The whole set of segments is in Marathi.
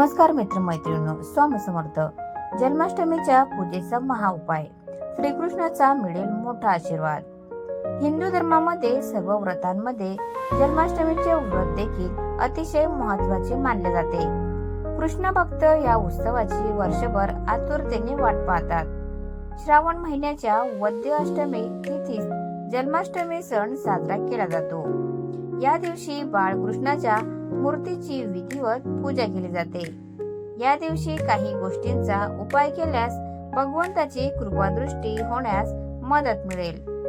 नमस्कार मित्रमैत्रिणींनो स्वामी समर्थ जन्माष्टमीच्या पूजेचा महा उपाय. श्रीकृष्णाचा मिळेल मोठा आशीर्वाद. हिंदू धर्मामध्ये सर्व व्रतांमध्ये जन्माष्टमीचे व्रत देखील अतिशय महत्त्वाचे मानले जाते. कृष्ण भक्त या उत्सवाची वर्षभर आतुरतेने वाट पाहतात. श्रावण महिन्याच्या वद्य अष्टमी तिथीस जन्माष्टमी सण साजरा केला जातो. या दिवशी बाळकृष्णाच्या मूर्तीची विधिवत पूजा केली जाते. या दिवशी काही गोष्टींचा उपाय केल्यास भगवंताची कृपादृष्टी होण्यास मदत मिळेल.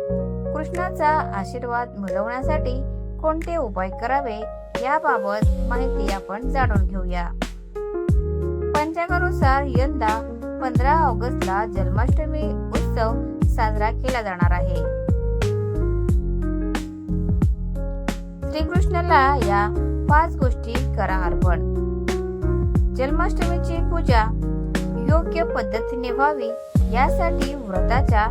कृष्णाचा आशीर्वाद मिळवण्यासाठी कोणते उपाय करावे याबाबत माहिती आपण जाणून घेऊया. पंचांगानुसार यंदा पंधरा ऑगस्टला जन्माष्टमी उत्सव साजरा केला जाणार आहे. श्रीकृष्णाला या पाच गोष्टी करा अर्पण. जन्माष्टमीची पूजा योग्य पद्धतीने व्हावी यासाठी व्रताच्या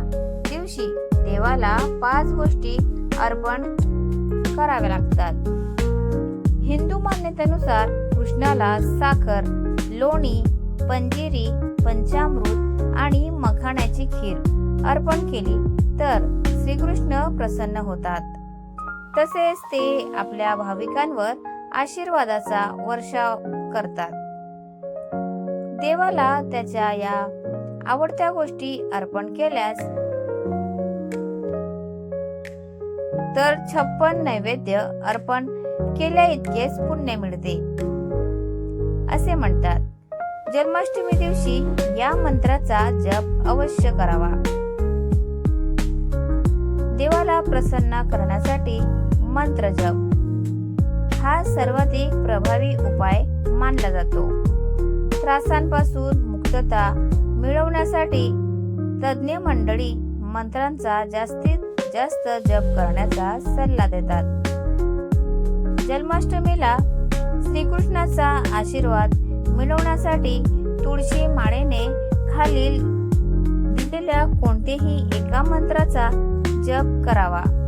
दिवशी देवाला पाच गोष्टी अर्पण कराव्या लागतात. हिंदू मान्यतेनुसार कृष्णाला साखर लोणी पंजिरी पंचामृत आणि मखाण्याची खीर अर्पण केली तर श्रीकृष्ण प्रसन्न होतात. तसेच ते आपल्या भाविकांवर आशीर्वादाचा वर्षाव करतात. देवाला त्याच्या या आवडत्या गोष्टी अर्पण केल्यास तर छप्पन नैवेद्य अर्पण केल्या इतकेच पुण्य मिळते. असे म्हणतात. जन्माष्टमी दिवशी या मंत्राचा जप अवश्य करावा. देवाला प्रसन्न करण्यासाठी मंत्र जप. हा सर्वाधिक प्रभावी उपाय मानला जातो. त्रासांपासून मुक्तता मिळवण्यासाठी तज्ज्ञ मंडळी मंत्रांचा जास्तीत जास्त जप करण्याचा सल्ला देतात. जन्माष्टमीला श्रीकृष्णाचा आशीर्वाद मिळवण्यासाठी तुळशी माळेने खालील दिलेल्या कोणतेही एका मंत्राचा जप करावा.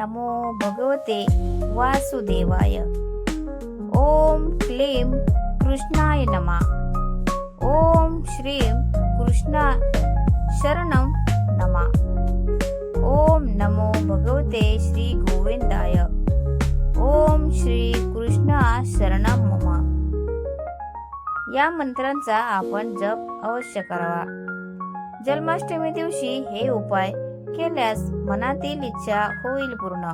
नमो भगवते वासुदेवाय. ओम क्लीम कृष्णाय नमा. ओम श्रीम कृष्णा शरणं नमा. ओम नमो भगवते श्री गोविंदाय. ओम श्री कृष्णा शरणं ममा. या मंत्रांचा आपण जप अवश्य करावा. जन्माष्टमी दिवशी हे उपाय केल्यास मनातील इच्छा होईल पूर्ण.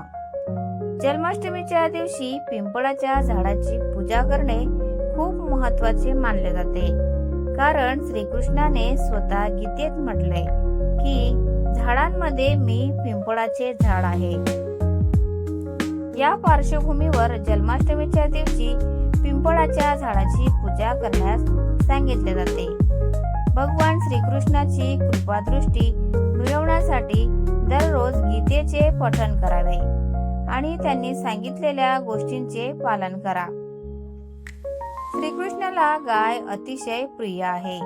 जन्माष्टमीच्या दिवशी पिंपळाच्या झाडाची पूजा करणे खूप महत्त्वाचे मानले जाते. कारण श्रीकृष्णाने स्वतः गीतेत म्हटले की झाडांमध्ये मी पिंपळाचे झाड आहे. या पार्श्वभूमीवर जन्माष्टमीच्या दिवशी पिंपळाच्या झाडाची पूजा करण्यास सांगितले जाते. भगवान श्रीकृष्णाची कृपादृष्टी मिळवण्यासाठी दररोज गीतेचे पठण करावे आणि त्यांनी सांगितलेल्या गोष्टींचे पालन करा. श्रीकृष्णाला गाय अतिशय प्रिय आहे.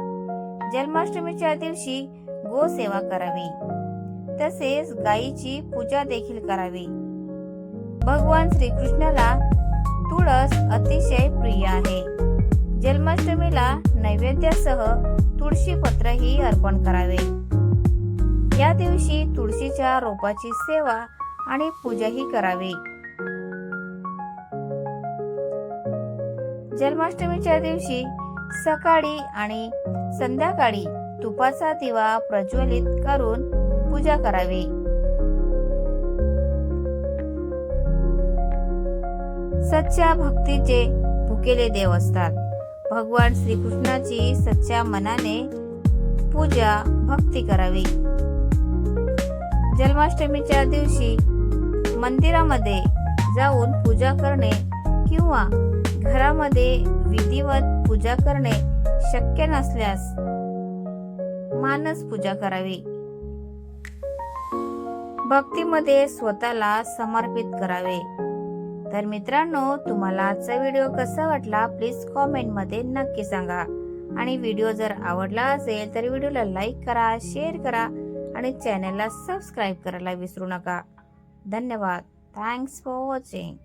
जन्माष्टमीच्या दिवशी गोसेवा करावी. तसेच गायीची पूजा देखील करावी. भगवान श्रीकृष्णाला तुळस अतिशय प्रिय आहे. जन्माष्टमीला नैवेद्यासह तुळशी पत्रही अर्पण करावे. या दिवशी तुळशीच्या रोपाची सेवा आणि पूजाही करावी. जन्माष्टमीच्या दिवशी सकाळी आणि संध्याकाळी तुपाचा दिवा प्रज्वलित करून पूजा करावी. सच्च्या भक्तीचे भुकेले देव असतात. भगवान श्रीकृष्णाची सच्च्या मनाने पूजा भक्ती करावी. जन्माष्टमीच्या दिवशी मंदिरामध्ये जाऊन पूजा करणे किंवा घरामध्ये विधिवत पूजा करणे शक्य नसल्यास मानस पूजा करावी. भक्तीमध्ये स्वतःला समर्पित करावे. तर मित्रांनो तुम्हाला आजचा व्हिडिओ कसा वाटला प्लीज कॉमेंटमध्ये नक्की सांगा. आणि व्हिडिओ जर आवडला असेल तर व्हिडिओला लाईक करा शेअर करा. आणि चॅनलला सबस्क्राईब करायला विसरू नका. धन्यवाद. Thanks for watching